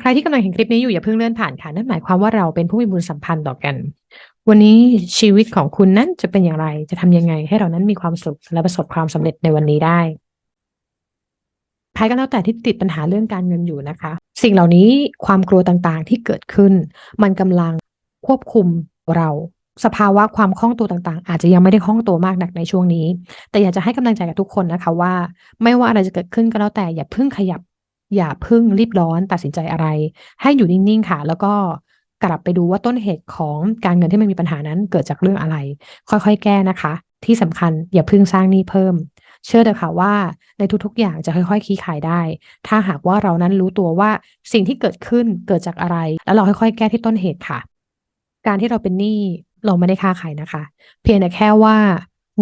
ใครที่กำลังเห็นคลิปนี้อยู่อย่าเพิ่งเลื่อนผ่านค่ะนั่นหมายความว่าเราเป็นผู้มีบุญสัมพันธ์ต่อกัน วันนี้ชีวิตของคุณนั้นจะเป็นอย่างไร จะทำยังไงให้เรานั้นมีความสุขและประสบความสำเร็จในวันนี้ได้ใครก็แล้วแต่ที่ติดปัญหาเรื่องการเงินอยู่นะคะ สิ่งเหล่านี้ความกลัวต่างๆที่เกิดขึ้น มันกำลังควบคุมเราสภาวะความคล่องตัวต่างๆ อาจจะยังไม่ได้คล่องตัวมากนักในช่วงนี้ แต่อยากจะให้กำลังใจกับทุกคนนะคะว่า ไม่ว่าอะไรจะเกิดขึ้นก็แล้วแต่อย่าเพิ่งขยับ อย่าพิ่งรีบร้อนตัดสินใจอะไร ให้อยู่นิ่งๆค่ะ แล้วก็กลับไปดูว่าต้นเหตุของการเงินที่มันมีปัญหานั้นเกิดจากเรื่องอะไร ค่อยๆ แก้นะคะ ที่สำคัญอย่าพิ่งสร้างหนี้เพิ่ม เชื่อเถอะค่ะว่าในทุกๆอย่างจะค่อยๆคลี่คลายได้ ถ้าหากว่าเรานั้นรู้ตัวว่าสิ่งที่เกิดขึ้นเกิดจากอะไร แล้วเราค่อยๆ แก้ที่ต้นเหตุค่ะ การที่เราเป็นหนี้เราไม่ได้ฆ่าใครนะคะ เพียงแต่แค่ว่า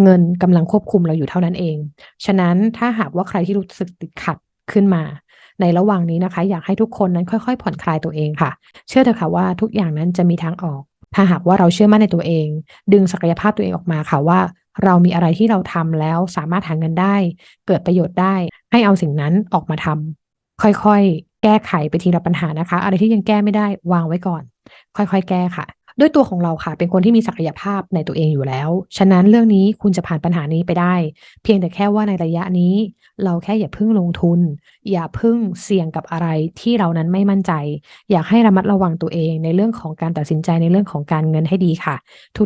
เงินกำลังควบคุมเราอยู่เท่านั้นเอง ฉะนั้นถ้าหากว่าใครที่รู้สึกติดขัดขึ้นมา ในระหว่างนี้นะคะ อยากให้ทุกคนนั้นค่อยๆ ผ่อนคลายตัวเองค่ะ เชื่อเถอะค่ะว่าทุกอย่างนั้นจะมีทางออก ถ้าหากว่าเราเชื่อมั่นในตัวเอง ดึงศักยภาพตัวเองออกมาค่ะว่า เรามีอะไรที่เราทำแล้วสามารถหาเงินได้ เกิดประโยชน์ได้ ให้เอาสิ่งนั้นออกมาทำค่อยๆ แก้ไขไปทีละปัญหานะคะ อะไรที่ยังแก้ไม่ได้วางไว้ก่อน ค่อยๆ แก้ค่ะ ด้วยตัวของเราค่ะ เป็นคนที่มีศักยภาพในตัวเองอยู่แล้ว ฉะนั้นเรื่องนี้คุณจะผ่านปัญหานี้ไปได้ เพียงแต่แค่ว่าในระยะนี้ เราแค่อย่าเพิ่งลงทุน อย่าเพิ่งเสี่ยงกับอะไรที่เรานั้นไม่มั่นใจ อยากให้ระมัดระวังตัวเองในเรื่องของการตัดสินใจในเรื่องของการเงินให้ดีค่ะ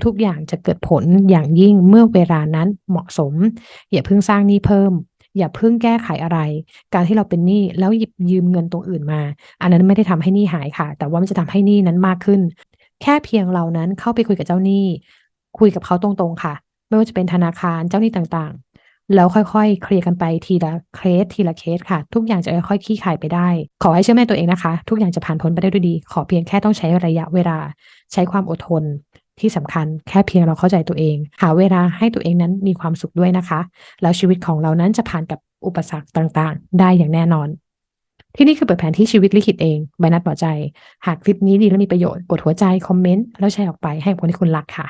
ทุกๆอย่างจะเกิดผลอย่างยิ่งเมื่อเวลานั้นเหมาะสม อย่าเพิ่งสร้างหนี้เพิ่มอย่าเพิ่งแก้ไขอะไร การที่เราเป็นหนี้แล้วหยิบยืมเงินตรงอื่นมา อันนั้นไม่ได้ทำให้หนี้หายค่ะ แต่ว่ามันจะทำให้หนี้นั้นมากขึ้น แค่เพียงเรานั้นเข้าไปคุยกับเจ้าหนี้ คุยกับเขาตรงๆค่ะ ไม่ว่าจะเป็นธนาคารเจ้าหนี้ต่างๆ แล้วค่อยๆ เคลียร์กันไปทีละเคสทีละเคสค่ะ ทุกอย่างจะค่อยๆคลี่คลายไปได้ ขอให้เชื่อแม่ตัวเองนะคะ ทุกอย่างจะผ่านพ้นไปได้ด้วยดี ขอเพียงแค่ต้องใช้ระยะเวลา ใช้ความอดทนที่สำคัญแค่เพียงเราเข้าใจตัวเอง หาเวลาให้ตัวเองนั้นมีความสุขด้วยนะคะ แล้วชีวิตของเรานั้นจะผ่านกับอุปสรรคต่างๆ ได้อย่างแน่นอน ที่นี่คือเปิดแผนที่ชีวิตลิขิตเองใบนัดปลอใจ หากคลิปนี้ดีและมีประโยชน์กดหัวใจคอมเมนต์แล้วแชร์ออกไปให้คนที่คุณรักค่ะ